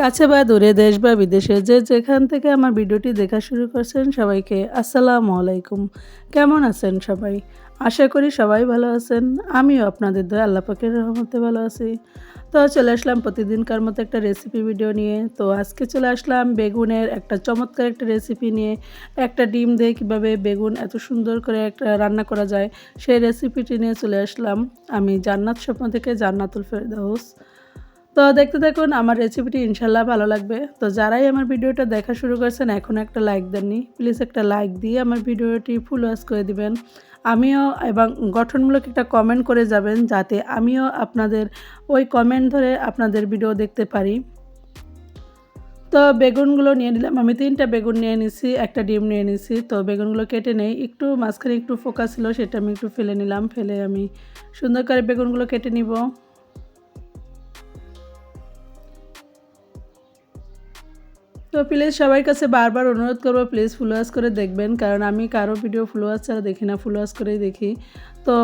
কাছে বা দূরে দেশ বা বিদেশে যে যেখান থেকে আমার ভিডিওটি দেখা শুরু করছেন সবাইকে আসসালামু আলাইকুম। কেমন আছেন সবাই? আশা করি সবাই ভালো আছেন। আমিও আপনাদের দয়া, আল্লাহ পাকের রহমতে ভালো আছি। তো চলে আসলাম প্রতিদিনকার মতো একটা রেসিপি ভিডিও নিয়ে। তো আজকে চলে আসলাম বেগুনের একটা চমৎকার একটা রেসিপি নিয়ে। একটা ডিম দিয়ে কীভাবে বেগুন এত সুন্দর করে একটা রান্না করা যায় সেই রেসিপিটি নিয়ে চলে আসলাম। আমি জান্নাত স্বপ্ন থেকে জান্নাতুল ফেরদাউস। তো দেখতে দেখুন আমার রেসিপিটি ইনশাল্লাহ ভালো লাগবে। তো যারাই আমার ভিডিওটা দেখা শুরু করছেন এখন একটা লাইক দেননি প্লিজ একটা লাইক দিয়ে আমার ভিডিওটি ফুল ওয়াশ করে দিবেন। আমিও এবং গঠনমূলক একটা কমেন্ট করে যাবেন, যাতে আমিও আপনাদের ওই কমেন্ট ধরে আপনাদের ভিডিও দেখতে পারি। তো বেগুনগুলো নিয়ে নিলাম, আমি তিনটা বেগুন নিয়ে নিছি, একটা ডিম নিয়ে নিছি। তো বেগুনগুলো কেটে নেই, একটু মাঝখানে একটু ফোকাস ছিল, সেটা আমি একটু ফেলে নিলাম, ফেলে আমি সুন্দর করে বেগুনগুলো কেটে নিব। তো প্লিজ সবার কাছে বারবার অনুরোধ করব, প্লিজ ফুলোয়াস করে দেখবেন। কারণ আমি কারও ভিডিও ফুলোয়াস ছাড়া দেখি না ফুলোয়াস করেই দেখি। তো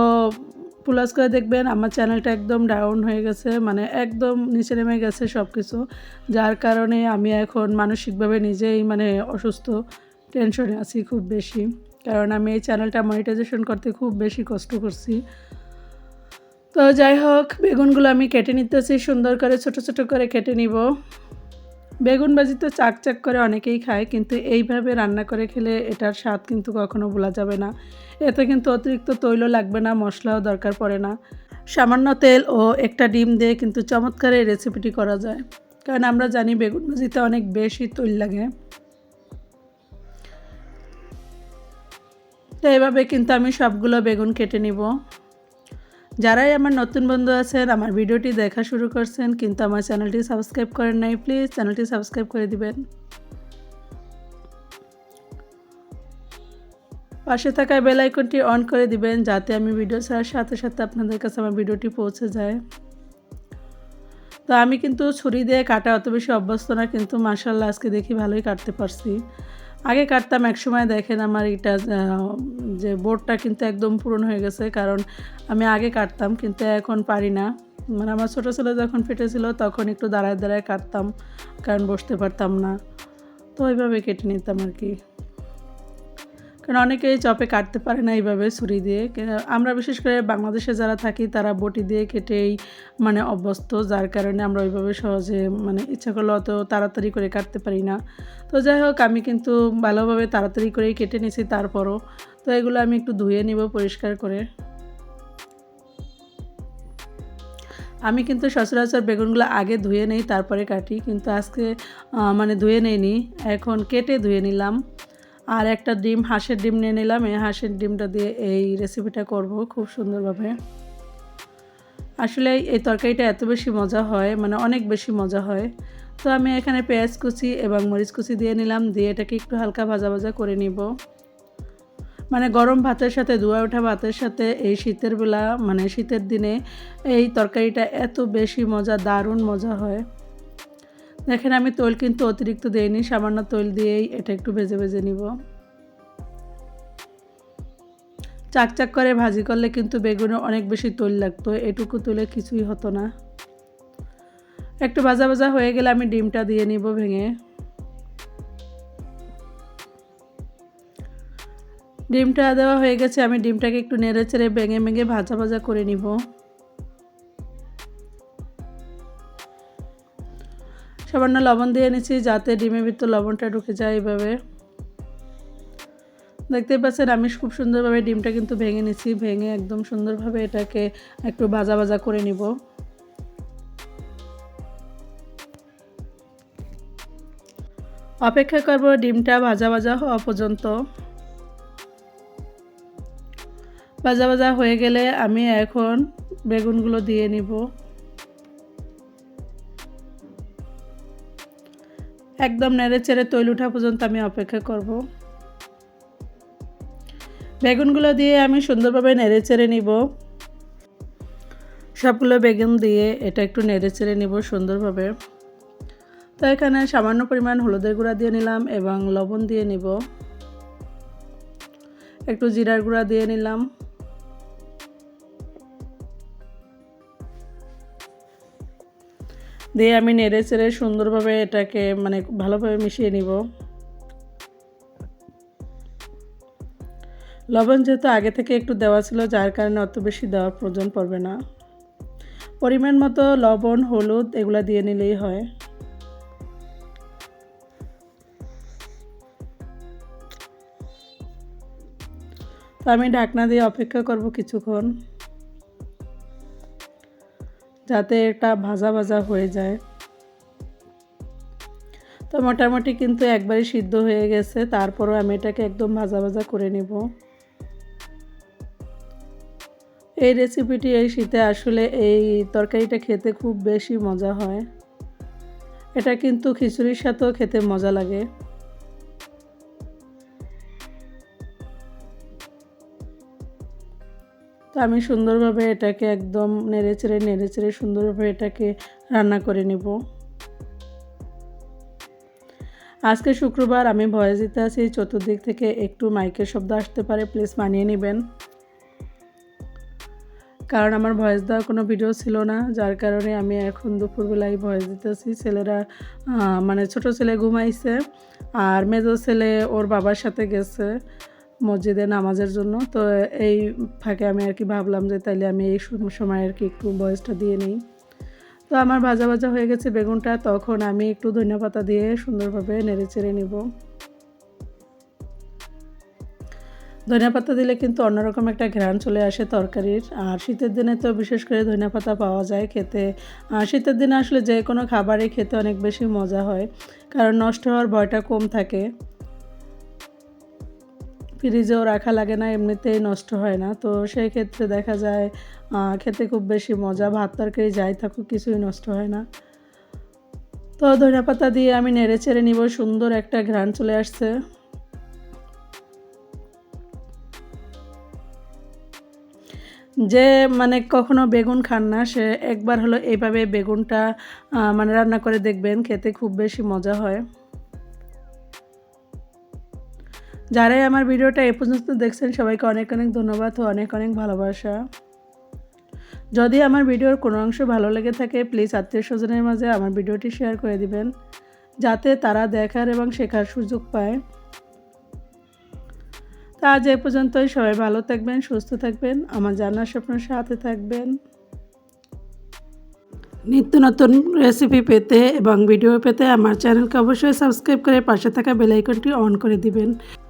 ফুলোয়াস করে দেখবেন, আমার চ্যানেলটা একদম ডাউন হয়ে গেছে মানে একদম নিচে নেমে গেছে সব কিছু যার কারণে আমি এখন মানসিকভাবে নিজেই মানে অসুস্থ টেনশনে আছি খুব বেশি। কারণ আমি এই চ্যানেলটা মনিটাইজেশন করতে খুব বেশি কষ্ট করছি। তো যাই হোক, বেগুনগুলো আমি কেটে নিতেছি, সুন্দর করে, ছোট ছোট করে কেটে নিব। বেগুন ভাজি তো চাক চাক করে অনেকেই খায়, কিন্তু এইভাবে রান্না করে খেলে এটার স্বাদ কিন্তু কখনো ভোলা যাবে না। এতে কিন্তু অতিরিক্ত তৈল লাগবে না, মশলাও দরকার পড়ে না। সামান্য তেল ও একটা ডিম দিয়ে কিন্তু চমৎকার এই রেসিপিটি করা যায়। কারণ আমরা জানি বেগুন ভাজিতে অনেক বেশি তৈল লাগে। তো এভাবে কিন্তু আমি সবগুলো বেগুন কেটে নিব। যারাই আমার নতুন বন্ধু আছেন, আমার ভিডিওটি দেখা শুরু করছেন, কিন্তু আমার চ্যানেলটি সাবস্ক্রাইব করেন নাই, প্লিজ চ্যানেলটি সাবস্ক্রাইব করে দিবেন। পাশে থাকা বেল আইকনটি অন করে দিবেন, যাতে আমি ভিডিও ছাড়ার সাথে সাথে আপনাদের কাছে আমার ভিডিওটি পৌঁছে যায়। তো আমি কিন্তু ছুরি দিয়ে কাটা অত বেশি অভ্যস্ত না, কিন্তু মার্শাল্লাহ আজকে দেখি ভালোই কাটতে পারছি। আগে কাটতাম, এক সময় দেখেন আমার এটা যে বোর্ডটা কিন্তু একদম পূরণ হয়ে গেছে, কারণ আমি আগে কাটতাম, কিন্তু এখন পারি না। মানে আমার ছোটো ছেলে যখন ফেটেছিল তখন একটু দাঁড়ায় দাঁড়ায় কাটতাম, কারণ বসতে পারতাম না। তো ওইভাবে কেটে নিতাম আর কি। কারণ অনেকেই চপে কাটতে পারে না এইভাবে ছুরি দিয়ে। আমরা বিশেষ করে বাংলাদেশে যারা থাকি, তারা বটি দিয়ে কেটেই মানে অভ্যস্ত, যার কারণে আমরা ওইভাবে সহজে মানে ইচ্ছা করলে অত তাড়াতাড়ি করে কাটতে পারি না। তো যাই হোক, আমি কিন্তু ভালোভাবে তাড়াতাড়ি করেই কেটে নিছি তারপরও। তো এগুলো আমি একটু ধুয়ে নিব পরিষ্কার করে। আমি কিন্তু সচরাচর বেগুনগুলো আগে ধুয়ে নেই, তারপরে কাটি। কিন্তু আজকে মানে ধুয়ে নেইনি, এখন কেটে ধুয়ে নিলাম। আর একটা ডিম, হাঁসের ডিম নিয়ে নিলাম। এই হাঁসের ডিমটা দিয়ে এই রেসিপিটা করব খুব সুন্দরভাবে। আসলে এই তরকারিটা এত বেশি মজা হয় মানে অনেক বেশি মজা হয়। তো আমি এখানে পেঁয়াজ কুচি এবং মরিচ কুচি দিয়ে নিলাম, দিয়ে এটাকে একটু হালকা ভাজা ভাজা করে নিব। মানে গরম ভাতের সাথে, ধোয়া ওঠা ভাতের সাথে এই শীতের বেলা মানে শীতের দিনে এই তরকারিটা এত বেশি মজা, দারুণ মজা হয়। দেখেন, আমি তৈল কিন্তু অতিরিক্ত দিইনি, সামান্য তৈল দিয়েই এটা একটু ভেজে ভেজে নিব। চাকচাক করে ভাজি করলে কিন্তু বেগুনে অনেক বেশি তৈল লাগতো, এটুকু তুলে কিছুই হতো না। একটু ভাজা ভাজা হয়ে গেলে আমি ডিমটা দিয়ে নিব ভেঙে। ডিমটা দেওয়া হয়ে গেছে, আমি ডিমটাকে একটু নেড়ে চেড়ে ভেঙে ভেঙে ভাজা ভাজা করে নিব। সামান্য লবণ দিয়ে নিচ্ছি যাতে ডিমের ভিতর লবণটা ঢুকে যায় এইভাবে দেখতে পাচ্ছেন, আমি খুব সুন্দরভাবে ডিমটা কিন্তু ভেঙে নিচ্ছি ভেঙে একদম সুন্দরভাবে এটাকে একটু ভাজা ভাজা করে নিব। অপেক্ষা করব ডিমটা ভাজা ভাজা হওয়া পর্যন্ত। ভাজা ভাজা হয়ে গেলে আমি এখন বেগুনগুলো দিয়ে নিব। একদম নেড়ে চেড়ে তৈল ওঠা পর্যন্ত আমি অপেক্ষা করব। বেগুনগুলো দিয়ে আমি সুন্দরভাবে নেড়ে চেড়ে নিব। সবগুলো বেগুন দিয়ে এটা একটু নেড়ে চেড়ে নিব সুন্দরভাবে। তো এখানে সামান্য পরিমাণ হলুদের গুঁড়া দিয়ে নিলাম এবং লবণ দিয়ে নিব। একটু জিরার গুঁড়া দিয়ে নিলাম। দিয়ে আমি নেড়ে চেড়ে সুন্দরভাবে এটাকে মানে ভালোভাবে মিশিয়ে নিব। লবণ যেহেতু আগে থেকে একটু দেওয়া ছিল, যার কারণে অত বেশি দেওয়ার প্রয়োজন পড়বে না। পরিমাণ মতো লবণ, হলুদ এগুলো দিয়ে নিলেই হয়। তো আমি ঢাকনা দিয়ে অপেক্ষা করব কিছুক্ষণ। যাতে এটা ভাজা ভাজা হয়ে যায়। তো মোটামুটি কিন্তু একবারই সিদ্ধ হয়ে গেছে, তারপরও আমি এটাকে একদম ভাজা ভাজা করে নেব। এই রেসিপিটি এই শীতে আসলে এই তরকারিটা খেতে খুব বেশি মজা হয়। এটা কিন্তু খিচুড়ির সাথেও খেতে মজা লাগে। আমি সুন্দরভাবে এটাকে একদম নেড়ে চেড়ে নেড়ে চেড়ে সুন্দরভাবে এটাকে রান্না করে নেব। আজকে শুক্রবার আমি ভয়ে দিতে আছি, চতুর্দিক থেকে একটু মাইকের শব্দ আসতে পারে, প্লিজ মানিয়ে নেবেন। কারণ আমার ভয়েস দেওয়ার কোনো ভিডিও ছিল না, যার কারণে আমি এখন দুপুরবেলায় ভয়েস দিতেছি ছেলেরা মানে ছোট ছেলে ঘুমাইছে, আর মেজো ছেলে ওর বাবার সাথে গেছে। মসজিদে নামাজের জন্য। তো এই ফাঁকে আমি আর কি ভাবলাম যে তাইলে আমি এই সময় আর কি একটু বয়সটা দিয়ে নিই। তো আমার ভাজা ভাজা হয়ে গেছে বেগুনটা, তখন আমি একটু ধনিয়া পাতা দিয়ে সুন্দরভাবে নেড়ে চেড়ে নিব। ধনিয়া পাতা দিলে কিন্তু অন্যরকম একটা ঘ্রাণ চলে আসে তরকারির। আর শীতের দিনে তো বিশেষ করে ধনিয়া পাতা পাওয়া যায় খেতে। শীতের দিনে আসলে যে কোনো খাবারই খেতে অনেক বেশি মজা হয়, কারণ নষ্ট হওয়ার ভয়টা কম থাকে। ফ্রিজেও রাখা লাগে না, এমনিতেই নষ্ট হয় না। তো সেই ক্ষেত্রে দেখা যায় খেতে খুব বেশি মজা, ভাত তরকারি যাই থাকুক, কিছুই নষ্ট হয় না। তো ধনিয়া পাতা দিয়ে আমি নেড়ে চেড়ে নিব, সুন্দর একটা ঘ্রাণ চলে আসছে। যে মানে কখনো বেগুন খান না, সে একবার হলো এইভাবে বেগুনটা মানে রান্না করে দেখবেন, খেতে খুব বেশি মজা হয়। যারাই আমার ভিডিওটা এ পর্যন্ত দেখছেন, সবাইকে অনেক অনেক ধন্যবাদ ও অনেক অনেক ভালোবাসা। যদি আমার ভিডিওর কোনো অংশ ভালো লেগে থাকে প্লিজ আত্মীয় স্বজনের মাঝে আমার ভিডিওটি শেয়ার করে দিবেন, যাতে তারা দেখার এবং শেখার সুযোগ পায়। তা আজ এ পর্যন্তই, সবাই ভালো থাকবেন, সুস্থ থাকবেন, আমার জানার স্বপ্নের সাথে থাকবেন। নিত্য নতুন রেসিপি পেতে এবং ভিডিও পেতে আমার চ্যানেলকে অবশ্যই সাবস্ক্রাইব করে পাশে থাকা বেলাইকনটি অন করে দিবেন।